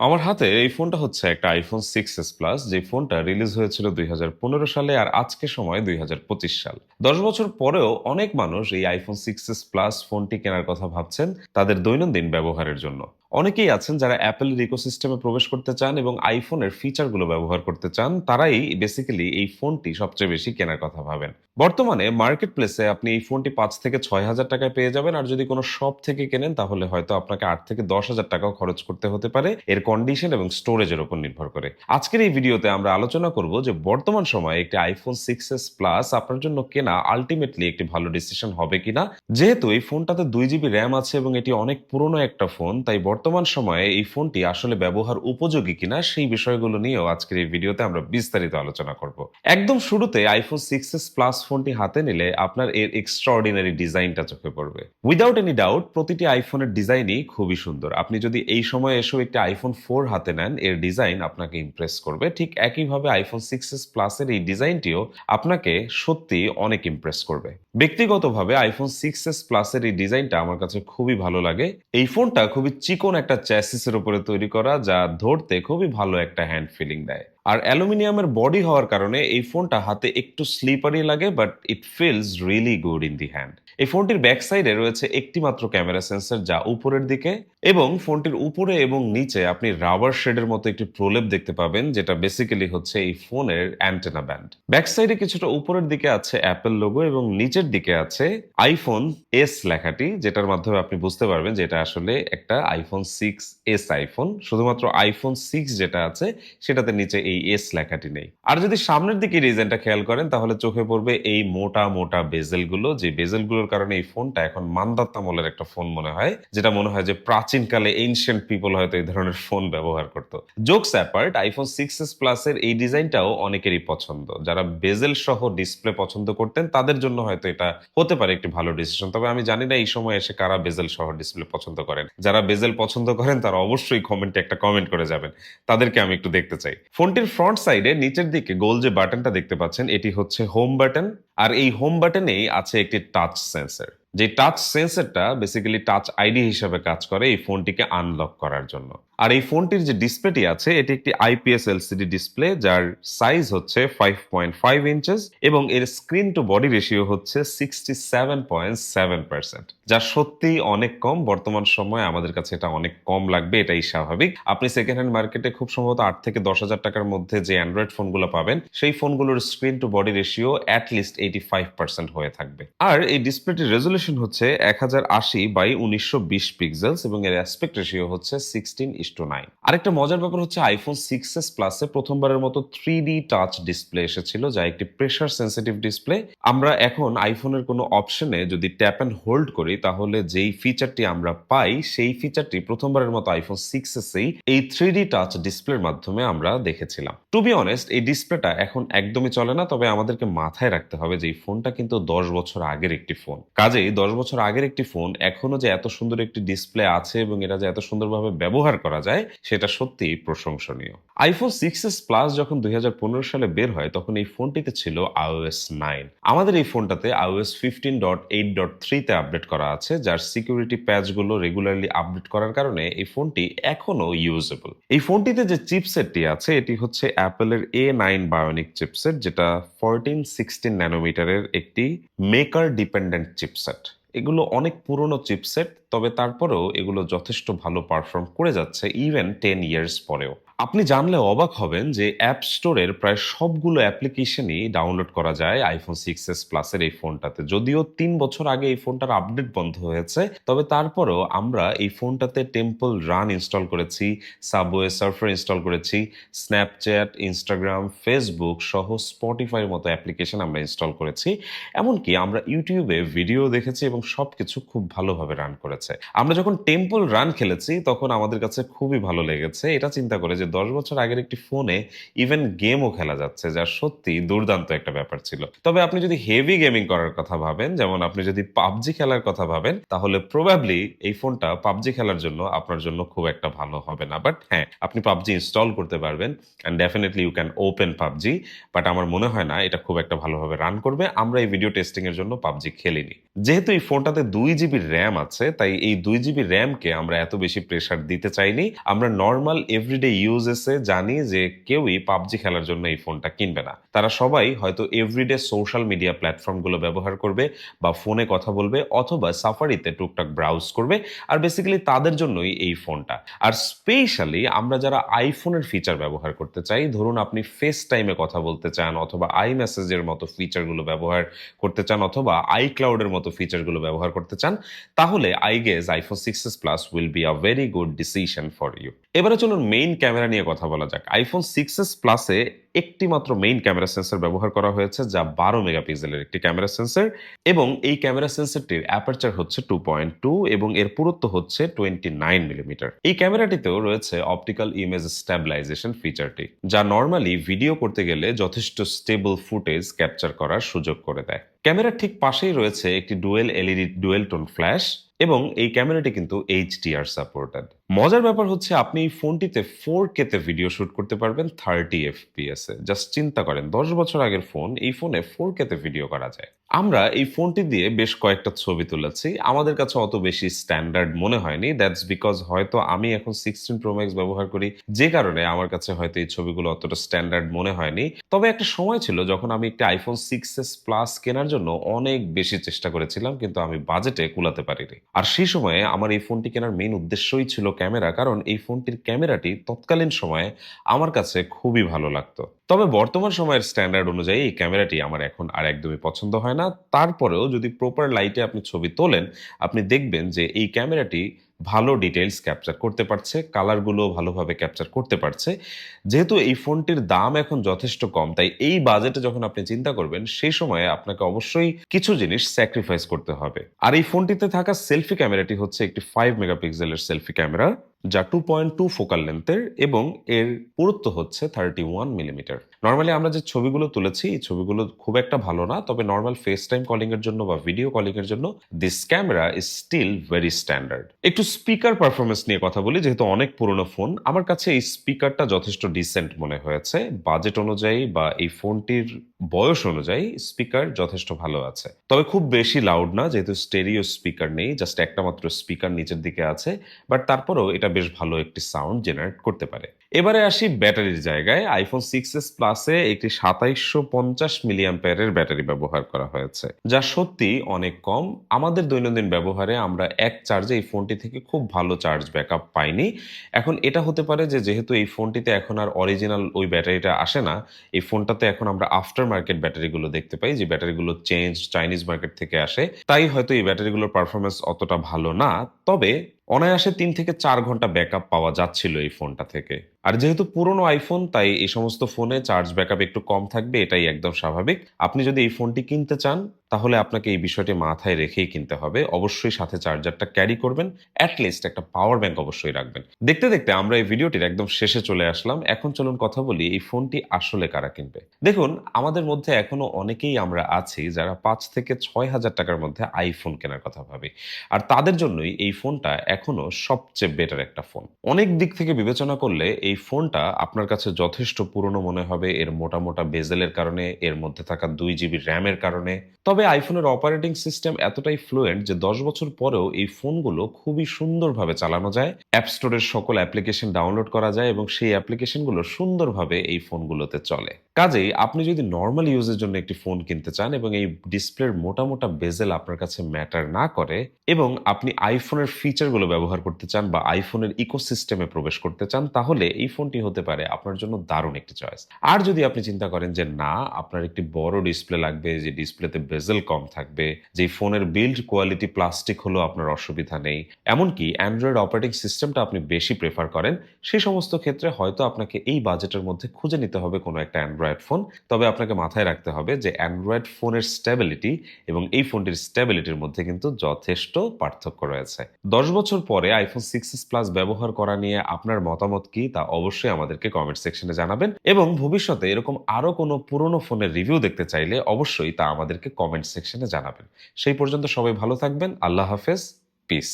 আমার হাতে এই ফোনটা হচ্ছে একটা আইফোন সিক্স এস প্লাস যে ফোনটা রিলিজ হয়েছিল দুই হাজার পনেরো সালে আর আজকে সময় দুই হাজার পঁচিশ সাল। দশ বছর পরেও অনেক মানুষ এই আইফোন সিক্স এস প্লাস ফোনটি কেনার কথা ভাবছেন তাদের দৈনন্দিন ব্যবহারের জন্য। অনেকেই আছেন যারা অ্যাপেলের ইকোসিস্টেমে প্রবেশ করতে চান এবং আইফোনের ফিচারগুলো ব্যবহার করতে চান, তারাই বেসিক্যালি এই ফোনটি সবচেয়ে বেশি কেনার কথা ভাবেন। বর্তমানে মার্কেট প্লেসে আপনি এই ফোনটি পাঁচ থেকে ছয় হাজার টাকায় পেয়ে যাবেন আর যদি কোনো শপ থেকে কেনেন, তাহলে হয়তো আপনাকে আট থেকে দশ হাজার টাকাও খরচ করতে হতে পারে এর কন্ডিশন এবং স্টোরেজের উপর নির্ভর করে। আজকের এই ভিডিওতে আমরা আলোচনা করব যে বর্তমান সময়ে একটি আইফোন সিক্স এস প্লাস আপনার জন্য কেনা আলটিমেটলি একটি ভালো ডিসিশন হবে কিনা। যেহেতু এই ফোনটাতে দুই জিবি র্যাম আছে এবং এটি অনেক পুরনো একটা ফোন তাই সময়ে এই ফোনটি আসলে ব্যবহার উপযোগী কিনা সেই বিষয়গুলো নিয়েও আজকের এই ভিডিওতে আমরা বিস্তারিত আলোচনা করব। একদম শুরুতে আইফোন সিক্স এস প্লাস ফোনটি হাতে নিলে আপনার এর এক্সট্রাঅর্ডিনারি ডিজাইনটা চোখে পড়বে। উইদাউট এনি ডাউট প্রতিটি আইফোনের ডিজাইনই খুবই সুন্দর। আপনি যদি এই সময় এসেও একটি আইফোন ফোর হাতে নেন, এর ডিজাইন আপনাকে ইমপ্রেস করবে। ঠিক একইভাবে আইফোন সিক্স এস প্লাসের এই ডিজাইনটিও আপনাকে সত্যি অনেক ইমপ্রেস করবে। ব্যক্তিগতভাবে আইফোন সিক্স এস প্লাসের এই ডিজাইনটা আমার কাছে খুবই ভালো লাগে। এই ফোনটা খুবই চিকন একটা চ্যাসিসের উপরে তৈরি করা, যা ধরতে খুবই ভালো একটা হ্যান্ড ফিলিং দেয়। আর অ্যালুমিনিয়ামের বডি হওয়ার কারণে এই ফোনটা হাতে একটু স্লিপারি লাগে but it feels really good in the hand এই ফোনটির ব্যাক সাইডে রয়েছে একটি মাত্র ক্যামেরা সেন্সর যা উপরের দিকে এবং ফোনটির উপরে এবং নিচে আপনি রাবার শেডের মতো একটি প্রলেপ দেখতে পাবেন, যেটা বেসিক্যালি হচ্ছে এই ফোনের অ্যান্টেনা ব্যান্ড ব্যাক সাইডে কিছুটা উপরের দিকে আছে অ্যাপেল লোগো এবং নিচের দিকে আছে আইফোন এস লেখাটি, যেটার মাধ্যমে আপনি বুঝতে পারবেন যে এটা আসলে একটা আইফোন সিক্স এস আইফোন শুধুমাত্র আইফোন সিক্স যেটা আছে সেটাতে নিচে এই এস লেখাটি নেই। আর যদি সামনের দিকে রিজনটা খেয়াল করেন, তাহলে চোখে পড়বে এই মোটা মোটা বেজেলগুলো যে বেজেলগুলোর কারণে এই ফোনটা এখন মান্দাত্তামলের একটা ফোন মনে হয়, যেটা মনে হয় যে প্রাচীনকালে এনশিয়েন্ট পিপল হয়তো এই ধরনের ফোন ব্যবহার করতো। Jokes apart iPhone six S প্লাসের এই ডিজাইনটাও অনেকেরই পছন্দ। যারা বেজেল সহ ডিসপ্লে পছন্দ করতেন, তাদের জন্য হয়তো এটা হতে পারে একটি ভালো ডিসিশন তবে আমি জানি না এই সময় এসে কারা বেজেল সহ ডিসপ্লে পছন্দ করেন। যারা বেজেল পছন্দ করেন, তারা অবশ্যই কমেন্টে একটা কমেন্ট করে যাবেন। তাদেরকে আমি একটু দেখতে চাই। ফোনটির ফ্রন্ট সাইডে নিচের দিকে গোল যে বাটনটা দেখতে পাচ্ছেন, এটি হচ্ছে হোম বাটন আর এই হোম বাটনেই আছে একটি টাচ সেন্সর যে টাচ সেন্সরটা বেসিক্যালি টাচ আইডি হিসাবে কাজ করে এই ফোনটিকে আনলক করার জন্য। আর এই ফোনটির যে ডিসপ্লেটি আছে, এটি একটি আইপিএস এলসিডি ডিসপ্লে যার সাইজ হচ্ছে ফাইভ পয়েন্ট ফাইভ ইঞ্চেস এবং এর স্ক্রিন টু বডি রেশিও হচ্ছে sixty seven point seven percent যা সত্যিই অনেক কম। বর্তমান সময়ে আমাদের কাছে এটা অনেক কম লাগবে, এটাই স্বাভাবিক। আপনি সেকেন্ড হ্যান্ড মার্কেটে খুব সম্ভবত আট থেকে দশ হাজার টাকার মধ্যে যে অ্যান্ড্রয়েড ফোনগুলো পাবেন, সেই ফোনগুলোর screen to body ratio at least eighty five percent হয়ে থাকবে। আর এই ডিসপ্লেটির রেজলিউশন হচ্ছে এক হাজার আশি বাই উনিশশো বিশ পিক্সেলস এবং এর অ্যাসপেক্ট রেশিও হচ্ছে সিক্সটিন টু নাইন আরেকটা মজার ব্যাপার হচ্ছে আইফোন সিক্স এস প্লাসে প্রথমবারের মতো থ্রি ডি টাচ ডিসপ্লে এসেছিল, যা একটি প্রেশার সেন্সিটিভ ডিসপ্লে আমরা এখন আইফোনের কোনো অপশনে যদি ট্যাপ অ্যান্ড হোল্ড করি, তাহলে যেই ফিচারটি আমরা পাই, সেই ফিচারটি প্রথমবারের মতো আইফোন সিক্স এসেই এই থ্রি ডি টাচ ডিসপ্লের মাধ্যমে আমরা দেখেছিলাম। টু বি অনেস্ট এই ডিসপ্লেটা এখন একদমই চলে না, তবে আমাদেরকে মাথায় রাখতে হবে যে এই ফোনটা কিন্তু দশ বছর আগের একটি ফোন। কাজেই দশ বছর আগের একটি ফোন এখনও যে এত সুন্দর একটি ডিসপ্লে আছে এবং এটা যে এত সুন্দরভাবে ব্যবহার করা যায়, সেটা সত্যিই প্রশংসনীয়। আইফোন সিক্স এস প্লাস যখন দুই হাজার পনেরো সালে বের হয়, তখন এই ফোনটিতে ছিল আইওএস নাইন আমাদের এই ফোনটাতে iOS fifteen dot eight dot থ্রিতে আপডেট করা আছে, যার সিকিউরিটি প্যাচগুলো রেগুলারলি আপডেট করার কারণে এই ফোনটি এখনও ইউজেবল এই ফোনটিতে যে চিপসেটটি আছে, এটি হচ্ছে অ্যাপেলের এ নাইন বায়োনিক চিপসেট যেটা ফোরটিন সিক্সটিন ন্যানোমিটারের একটি মেকার ডিপেন্ডেন্ট চিপসেট এগুলো অনেক পুরনো চিপসেট তবে তারপরেও এগুলো যথেষ্ট ভালো পারফর্ম করে যাচ্ছে ইভেন টেন ইয়ার্স পরেও। আপনি জানলে অবাক হবেন যে অ্যাপ স্টোরের প্রায় সবগুলো অ্যাপ্লিকেশনই ডাউনলোড করা যায় আইফোন সিক্স এস প্লাসের এই ফোনটাতে। যদিও তিন বছর আগে এই ফোনটার আপডেট বন্ধ হয়েছে, তবে তারপরেও আমরা এই ফোনটাতে টেম্পল রান ইনস্টল করেছি সাবওয়ে সার্ফার ইনস্টল করেছি স্ন্যাপচ্যাট ইনস্টাগ্রাম ফেসবুক সহ স্পটিফাইয়ের মতো অ্যাপ্লিকেশন আমরা ইনস্টল করেছি। এমনকি আমরা ইউটিউবে ভিডিও দেখেছি এবং সবকিছু খুব ভালোভাবে রান করেছে। আমরা যখন টেম্পল রান খেলেছি, তখন আমাদের কাছে খুবই ভালো লেগেছে। এটা চিন্তা করে যে দশ বছর আগের একটি ফোনে ইভেন গেমও খেলা যাচ্ছে, যা সত্যি দুর্দান্ত একটা ব্যাপার ছিল। তবে আপনি যদি হেভি গেমিং করার কথা ভাবেন, যেমন আপনি যদি পাবজি খেলার কথা ভাবেন, তাহলে প্রবাবলি এই ফোনটা পাবজি খেলার জন্য আপনার জন্য খুব একটা ভালো হবে না। বাট হ্যাঁ আপনি পাবজি ইনস্টল করতে পারবেন and definitely you can open PUBG but আমার মনে হয় না এটা খুব একটা ভালোভাবে রান করবে। আমরা এই ভিডিও টেস্টিং এর জন্য পাবজি খেলিনি। যেহেতু এই ফোনটাতে দুই জিবি র্যাম আছে, তাই এই দুই জিবি র্যামকে আমরা এত বেশি প্রেসার দিতে চাইনি। আমরা নর্মাল এভরিডে ইউজেসে জানি যে কেউই পাবজি খেলার জন্য এই ফোনটা কিনবে না। তারা সবাই হয়তো এভরিডে সোশ্যাল মিডিয়া প্ল্যাটফর্মগুলো ব্যবহার করবে বা ফোনে কথা বলবে অথবা সাফারিতে টুকটাক ব্রাউজ করবে আর বেসিক্যালি তাদের জন্যই এই ফোনটা। আর স্পেশালি আমরা যারা আইফোনের ফিচার ব্যবহার করতে চাই, ধরুন আপনি ফেস টাইমে কথা বলতে চান অথবা আই মেসেজের মতো ফিচারগুলো ব্যবহার করতে চান অথবা আই ক্লাউডের মতো ফিচারগুলো ব্যবহার করতে চান, তাহলে I guess iPhone six plus will be a very good decision for you এবারে চলুন মেইন ক্যামেরা নিয়ে কথা বলা যাক। আইফোন সিক্স এস প্লাসে একটি মাত্র মেইন ক্যামেরা সেন্সর ব্যবহার করা হয়েছে, যা বারো মেগাপিক্সেলের একটি ক্যামেরা সেন্সর এবং এই ক্যামেরা সেন্সরটির অ্যাপারচার হচ্ছে টু পয়েন্ট টু এবং এর পুরুত্ব হচ্ছে টোয়েন্টি নাইন মিলিমিটার এই ক্যামেরাটিতেও রয়েছে অপটিক্যাল ইমেজ স্ট্যাবিলাইজেশন ফিচারটি যা নর্মালি ভিডিও করতে গেলে যথেষ্ট স্টেবল ফুটেজ ক্যাপচার করার সুযোগ করে দেয়। ক্যামেরার ঠিক পাশেই রয়েছে একটি dual LED dual tone flash এবং এই ক্যামেরাটি কিন্তু এইচডিআর সাপোর্টেড মজার ব্যাপার হচ্ছে আপনি এই ফোনটিতে ফোর কেতে ভিডিও শুট করতে পারবেন থার্টি এফপিএস এ। জাস্ট চিন্তা করেন, দশ বছর আগের ফোন এই ফোনে ফোর কেতে ভিডিও করা যায়। আমরা এই ফোনটি দিয়ে বেশ কয়েকটা ছবি তুলেছি। আমাদের কাছে অত বেশি স্ট্যান্ডার্ড মনে হয়নি। দ্যাটস বিকজ হয়তো আমি এখন সিক্সটিন প্রোম্যাক্স ব্যবহার করি। যে কারণে আমার কাছে হয়তো এই ছবিগুলো অতটা স্ট্যান্ডার্ড মনে হয়নি। তবে একটা সময় ছিল যখন আমি একটা আইফোন সিক্স এস প্লাস কেনার জন্য অনেক বেশি চেষ্টা করেছিলাম, কিন্তু আমি বাজেটে কুলাতে পারিনি। আর সেই সময়ে আমার এই ফোনটি কেনার মেইন উদ্দেশ্যই ছিল ক্যামেরা, কারণ এই ফোনটির ক্যামেরাটি তৎকালীন সময়ে আমার কাছে খুবই ভালো লাগতো। তবে বর্তমান সময়ের স্ট্যান্ডার্ড অনুযায়ী এই ক্যামেরাটি আমার এখন আর একদমই পছন্দ হয় না। তারপরেও যদি প্রপার লাইটে আপনি ছবি তোলেন, আপনি দেখবেন যে এই ক্যামেরাটি ভালো ডিটেলস ক্যাপচার করতে পারছে কালারগুলো ভালোভাবে ক্যাপচার করতে পারছে। যেহেতু এই ফোনটির দাম এখন যথেষ্ট কম, তাই এই বাজেটে যখন আপনি চিন্তা করবেন সেই সময়ে আপনাকে অবশ্যই কিছু জিনিস স্যাক্রিফাইস করতে হবে। আর এই ফোনটিতে থাকা সেলফি ক্যামেরাটি হচ্ছে একটি ফাইভ মেগাপিক্সেলের সেলফি ক্যামেরা যা টু পয়েন্ট টু ফোকাল লেন্থের এবং এর পুরুত্ব হচ্ছে থার্টি ওয়ান মিলিমিটার নর্মালি আমরা যে ছবিগুলো তুলেছি, এই ছবিগুলো খুব একটা ভালো না, তবে নর্মাল ফেস টাইম কলিং এর জন্য বা ভিডিও কলিং এর জন্য this camera is still very standard একটু স্পিকার পারফরমেন্স নিয়ে কথা বলি, যেহেতু অনেক পুরনো ফোন আমার কাছে এই স্পিকারটা যথেষ্ট ডিসেন্ট মনে হয়েছে। বাজেট অনুযায়ী বা এই ফোনটির বয়স অনুযায়ী স্পিকার যথেষ্ট ভালো আছে। তবে খুব বেশি লাউড না, যেহেতু স্টেরিও স্পিকার নেই জাস্ট একটা মাত্র স্পিকার নিচের দিকে আছে বাট তারপরেও এটা বেশ ভালো একটি সাউন্ড জেনারেট করতে পারে। এবারে আসি ব্যাটারির জায়গায় আইফোন সিক্স এস প্লাসে একটি সাতাইশশো পঞ্চাশ মিলিয়াম্পেয়ারের ব্যাটারি ব্যবহার করা হয়েছে, যা সত্যি অনেক কম। আমাদের দৈনন্দিন ব্যবহারে আমরা এক চার্জে এই ফোনটি থেকে খুব ভালো চার্জ ব্যাকআপ পাইনি। এখন এটা হতে পারে যে, যেহেতু এই ফোনটিতে এখন আর অরিজিনাল ওই ব্যাটারিটা আসে না, এই ফোনটাতে এখন আমরা আফটার মার্কেট ব্যাটারিগুলো দেখতে পাই, যে ব্যাটারিগুলো চেঞ্জ চাইনিজ মার্কেট থেকে আসে। তাই হয়তো এই ব্যাটারিগুলোর পারফরমেন্স অতটা ভালো না, তবে অনায়াসে তিন থেকে চার ঘণ্টা ব্যাকআপ পাওয়া যাচ্ছিল এই ফোনটা থেকে। আর যেহেতু পুরনো আইফোন তাই এই সমস্ত ফোনে চার্জ ব্যাকআপ একটু কম থাকবে, এটাই একদম স্বাভাবিক। আপনি যদি এই ফোনটি কিনতে চান, তাহলে আপনাকে এই বিষয়টি মাথায় রেখেই কিনতে হবে। অবশ্যই সাথে চার্জারটা ক্যারি করবেন। অ্যাটলিস্ট একটা পাওয়ার ব্যাংক অবশ্যই রাখবেন। দেখতে দেখতে আমরা এই ভিডিওটির একদম শেষে চলে আসলাম। এখন চলুন কথা বলি, এই ফোনটি আসলে কারা কিনবে? দেখুন, আমাদের মধ্যে এখনও অনেকেই আমরা আছি যারা পাঁচ থেকে ছয় হাজার টাকার মধ্যে আইফোন কেনার কথা ভাবি। আর তাদের জন্যই এই ফোনটা এখনও সবচেয়ে বেটার একটা ফোন অনেক দিক থেকে বিবেচনা করলে এই ফোনটা আপনার কাছে যথেষ্ট পুরনো মনে হবে, এর মোটা মোটা বেজেলের কারণে, এর মধ্যে থাকা দুই জিবি র্যামের কারণে। তবে আইফোনের অপারেটিং সিস্টেম এতটাই ফ্লুয়েন্ট যে দশ বছর পরেও এই ফোনগুলো খুবই সুন্দরভাবে চালানো যায়। অ্যাপ স্টোরের সকল অ্যাপ্লিকেশন ডাউনলোড করা যায় এবং সেই অ্যাপ্লিকেশনগুলো সুন্দরভাবে এই ফোনগুলোতে চলে। কাজেই আপনি যদি নর্মাল ইউজের জন্য একটি ফোন কিনতে চান এবং এই ডিসপ্লের মোটা মোটা বেজেল আপনার কাছে ম্যাটার না করে এবং আপনি আইফোনের ফিচারগুলো ব্যবহার করতে চান বা আইফোনের ইকোসিস্টেমে প্রবেশ করতে চান, তাহলে এই ফোনটি হতে পারে আপনার জন্য দারুণ একটি চয়েস আর যদি আপনি চিন্তা করেন যে না, আপনার একটি বড় ডিসপ্লে লাগবে, যে ডিসপ্লেতে বেজেল কম থাকবে, যে ফোনের বিল্ড কোয়ালিটি প্লাস্টিক হলো আপনার অসুবিধা নেই, এমনকি অ্যান্ড্রয়েড অপারেটিং সিস্টেম সিস্টেমটা আপনি বেশি প্রেফার করেন সেই সমস্ত ক্ষেত্রে হয়তো আপনাকে এই বাজেটের মধ্যে খুঁজে নিতে হবে কোনো একটা অ্যান্ড্রয়েড ফোন তবে আপনাকে মাথায় রাখতে হবে যে অ্যান্ড্রয়েড ফোনের স্টেবিলিটি এবং এই ফোনটির স্টেবিলিটির মধ্যে কিন্তু যথেষ্ট পার্থক্য রয়েছে। দশ বছর পরে আইফোন সিক্স প্লাস ব্যবহার করা নিয়ে আপনার মতামত কি, তা অবশ্যই আমাদেরকে কমেন্ট সেকশনে জানাবেন। এবং ভবিষ্যতে এরকম আরও কোনো পুরনো ফোনের রিভিউ দেখতে চাইলে অবশ্যই তা আমাদেরকে কমেন্ট সেকশনে জানাবেন। সেই পর্যন্ত সবাই ভালো থাকবেন। আল্লাহ হাফেজ। পিস